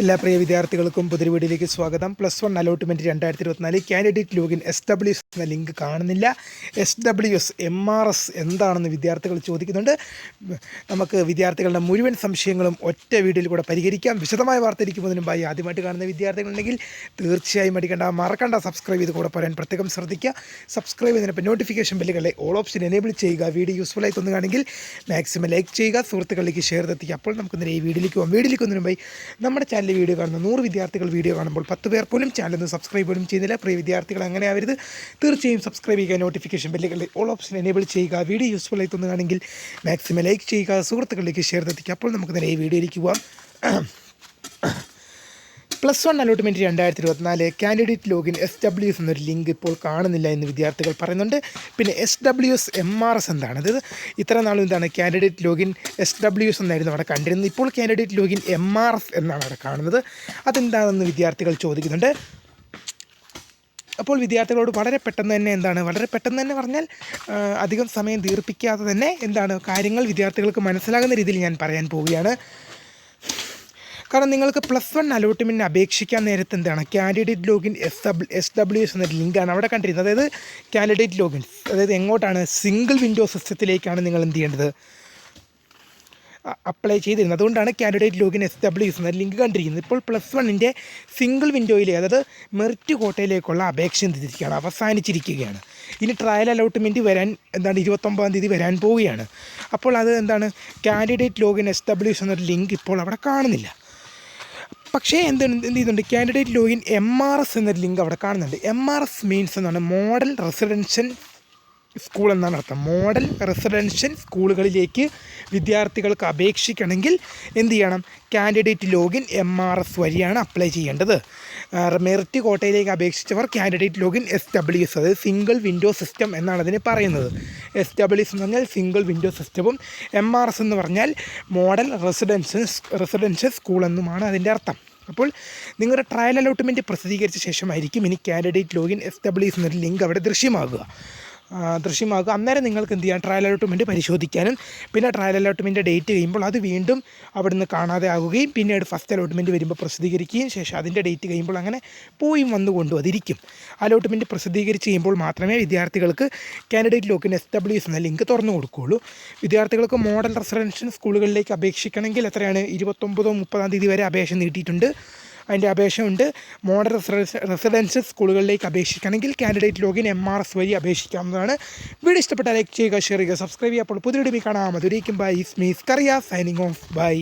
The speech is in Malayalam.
എല്ലാ പ്രിയ വിദ്യാർത്ഥികൾക്കും പുതിയ വീഡിയോയിലേക്ക് സ്വാഗതം. പ്ലസ് വൺ അലോട്ട്മെന്റ് രണ്ടായിരത്തി ഇരുപത്തിനാല് candidate login S W S എന്ന ലിങ്ക് കാണുന്നില്ല. S W S M R S എന്താണെന്ന് വിദ്യാർത്ഥികൾ ചോദിക്കുന്നുണ്ട്. നമുക്ക് വിദ്യാർത്ഥികളുടെ മുഴുവൻ സംശയങ്ങളും ഒറ്റ വീഡിയോയിൽ കൂടെ പരിഹരിക്കാം. വിശദമായ വാർത്ത വാർത്തയിരിക്കുന്നതിന് മുമ്പായി ആദ്യമായിട്ട് കാണുന്ന വിദ്യാർത്ഥികളുണ്ടെങ്കിൽ തീർച്ചയായും അടിക്കേണ്ട മറക്കണ്ട. സബ്സ്ക്രൈബ് ചെയ്ത് കൂടെ പറയാൻ പ്രത്യേകം ശ്രദ്ധിക്കുക. സബ്സ്ക്രൈബ് ചെയ്തതിനൊപ്പം നോട്ടിഫിക്കേഷൻ ബെല്ലുകളെ ഓൾ ഓപ്ഷൻ എനേബിൾ ചെയ്യുക. വീഡിയോ യൂസ്ഫുൾ ആയി തോന്നുകയാണെങ്കിൽ മാക്സിമം ലൈക്ക് ചെയ്യുക. സുഹൃത്തുക്കളിലേക്ക് ഷെയർ എത്തിക്കുക. അപ്പോൾ നമുക്ക് നേരെ ഈ വീഡിയോയിലേക്ക് പോകാം. വീഡിയോയിലേക്ക് ഒന്നിനു മുമ്പായി നമ്മുടെ ചാനലിൽ വീഡിയോ കാണുന്ന നൂറ് വിദ്യാർത്ഥികൾ വീഡിയോ കാണുമ്പോൾ പത്ത് പേർ പോലും ചാനലിൽ സബ്സ്ക്രൈബ് പോലും ചെയ്യുന്നില്ല. പ്രിയ വിദ്യാർത്ഥികൾ അങ്ങനെ ആവരുത് തീർച്ചയായും സബ്സ്ക്രൈബ് ചെയ്യുക നോട്ടിഫിക്കേഷൻ ബെല്ലുകളിൽ ഓൾ ഓപ്ഷൻ എനേബിൾ ചെയ്യുക. വീഡിയോ യൂസ്ഫുൾ ആയി തോന്നുകയാണെങ്കിൽ മാക്സിമം ലൈക്ക് ചെയ്യുക സുഹൃത്തുക്കളിലേക്ക് ഷെയർ എത്തിക്കുക. അപ്പോൾ നമുക്ക് തന്നെ ഈ വീഡിയോയിലേക്ക് പോകാം പ്ലസ് വൺ അലോട്ട്മെന്റ് രണ്ടായിരത്തി ഇരുപത്തിനാല് candidate login S W S എന്നൊരു ലിങ്ക് ഇപ്പോൾ കാണുന്നില്ല എന്ന് വിദ്യാർത്ഥികൾ പറയുന്നുണ്ട്. പിന്നെ S W S M R S എന്താണ്? അതായത് ഇത്ര നാളും എന്താണ് candidate login S W S എന്നായിരുന്നു അവിടെ കണ്ടിരുന്നത്. ഇപ്പോൾ candidate login M R S എന്നാണ് അവിടെ കാണുന്നത്. അതെന്താണെന്ന് വിദ്യാർത്ഥികൾ ചോദിക്കുന്നുണ്ട്. അപ്പോൾ വിദ്യാർത്ഥികളോട് വളരെ പെട്ടെന്ന് തന്നെ എന്താണ്? വളരെ പെട്ടെന്ന് തന്നെ പറഞ്ഞാൽ അധികം സമയം ദീർപ്പിക്കാതെ തന്നെ എന്താണ് കാര്യങ്ങൾ വിദ്യാർത്ഥികൾക്ക് മനസ്സിലാകുന്ന രീതിയിൽ ഞാൻ പറയാൻ പോവുകയാണ്. കാരണം നിങ്ങൾക്ക് പ്ലസ് വൺ അലോട്ട്മെന്റിന് അപേക്ഷിക്കാൻ നേരത്തെ എന്താണ്? Candidate login S W S W S എന്നൊരു ലിങ്കാണ് അവിടെ കണ്ടിരുന്നത്. അതായത് കാൻഡിഡേറ്റ് ലോഗിൻ അതായത് എങ്ങോട്ടാണ്? സിംഗിൾ വിൻഡോ സിസ്റ്റത്തിലേക്കാണ് നിങ്ങൾ എന്ത് ചെയ്യേണ്ടത്? അപ്ലൈ ചെയ്തിരുന്നത്. അതുകൊണ്ടാണ് candidate login S W S എന്ന ലിങ്ക് കണ്ടിരിക്കുന്നത്. ഇപ്പോൾ പ്ലസ് വണ്ണിന്റെ സിംഗിൾ വിൻഡോയിലെ അതായത് മെറിറ്റ് കോട്ടയിലേക്കുള്ള അപേക്ഷ എന്തിരിക്കുകയാണ് അവസാനിച്ചിരിക്കുകയാണ്. ഇനി ട്രയൽ അലോട്ട്മെന്റ് വരാൻ എന്താണ് ഇരുപത്തൊമ്പതാം തീയതി വരാൻ പോവുകയാണ്. അപ്പോൾ അത് എന്താണ്? Candidate login S W S എന്നൊരു ലിങ്ക് ഇപ്പോൾ അവിടെ കാണുന്നില്ല. പക്ഷേ എന്ത് എന്ത് ചെയ്യുന്നുണ്ട് candidate login M R S എന്നൊരു ലിങ്ക് അവിടെ കാണുന്നുണ്ട്. എം ആർ എസ് മീൻസ് എന്നാണ് മോഡൽ റെസിഡൻഷ്യൽ സ്കൂൾ എന്നാണ് അർത്ഥം. മോഡൽ റെസിഡൻഷ്യൽ സ്കൂളുകളിലേക്ക് വിദ്യാർത്ഥികൾക്ക് അപേക്ഷിക്കണമെങ്കിൽ എന്ത് ചെയ്യണം? Candidate login M R S വഴിയാണ് അപ്ലൈ ചെയ്യേണ്ടത്. മെറിറ്റ് കോട്ടയിലേക്ക് അപേക്ഷിച്ചവർ candidate login S W S അതായത് സിംഗിൾ വിൻഡോ സിസ്റ്റം എന്നാണ് അതിന് പറയുന്നത്. എസ് എസ് എന്ന് പറഞ്ഞാൽ സിംഗിൾ വിൻഡോ സിസ്റ്റവും എം ആർ എസ് എന്ന് പറഞ്ഞാൽ മോഡൽ റെസിഡൻഷ്യൽ റെസിഡൻഷ്യൽ സ്കൂൾ എന്നുമാണ് അതിന്റെ അർത്ഥം. അപ്പോൾ നിങ്ങളുടെ ട്രയൽ അലോട്ട്മെന്റ് പ്രസിദ്ധീകരിച്ച ശേഷമായിരിക്കും ഇനി candidate login S W S എന്നൊരു ലിങ്ക് അവിടെ ദൃശ്യമാകുക. ആ, ദൃശ്യമാകുക അന്നേരം നിങ്ങൾക്ക് എന്ത് ചെയ്യാം? ട്രയൽ അലോട്ട്മെന്റ് പരിശോധിക്കാനും പിന്നെ ട്രയൽ അലോട്ട്മെന്റ് ഡേറ്റ് കഴിയുമ്പോൾ അത് വീണ്ടും അവിടെ നിന്ന് കാണാതെ ആകുകയും പിന്നീട് ഫസ്റ്റ് അലോട്ട്മെന്റ് വരുമ്പോൾ പ്രസിദ്ധീകരിക്കുകയും ശേഷം അതിന്റെ ഡേറ്റ് കഴിയുമ്പോൾ അങ്ങനെ പോയും വന്നുകൊണ്ടും അതിരിക്കും അലോട്ട്മെന്റ് പ്രസിദ്ധീകരിച്ച് കഴിയുമ്പോൾ മാത്രമേ വിദ്യാർത്ഥികൾക്ക് കാൻഡിഡേറ്റ് ലോക്കിന് എസ് ഡബ്ല്യു എസ് എന്ന ലിങ്ക് തുറന്നു കൊടുക്കുകയുള്ളൂ. വിദ്യാർത്ഥികൾക്ക് മോഡൽ റെസിഡൻഷ്യൽ സ്കൂളുകളിലേക്ക് അപേക്ഷിക്കണമെങ്കിൽ എത്രയാണ്? ഇരുപത്തൊമ്പതോ മുപ്പതാം തീയതി വരെ അപേക്ഷ നീട്ടിയിട്ടുണ്ട്. അതിന്റെ അപേക്ഷയുണ്ട്. മോഡൽ റെസിഡൻഷ്യൽ സ്കൂളുകളിലേക്ക് അപേക്ഷിക്കണമെങ്കിൽ candidate login M R S വഴി അപേക്ഷിക്കാവുന്നതാണ്. വീഡിയോ ഇഷ്ടപ്പെട്ടാൽ ലൈക്ക് ചെയ്യുക ഷെയർ ചെയ്യുക സബ്സ്ക്രൈബ് ചെയ്യുക. അപ്പോൾ പുതിയ വീഡിയോ കാണാം. അതുവരേക്കും by. Is മീസ് Kariya signing off. By.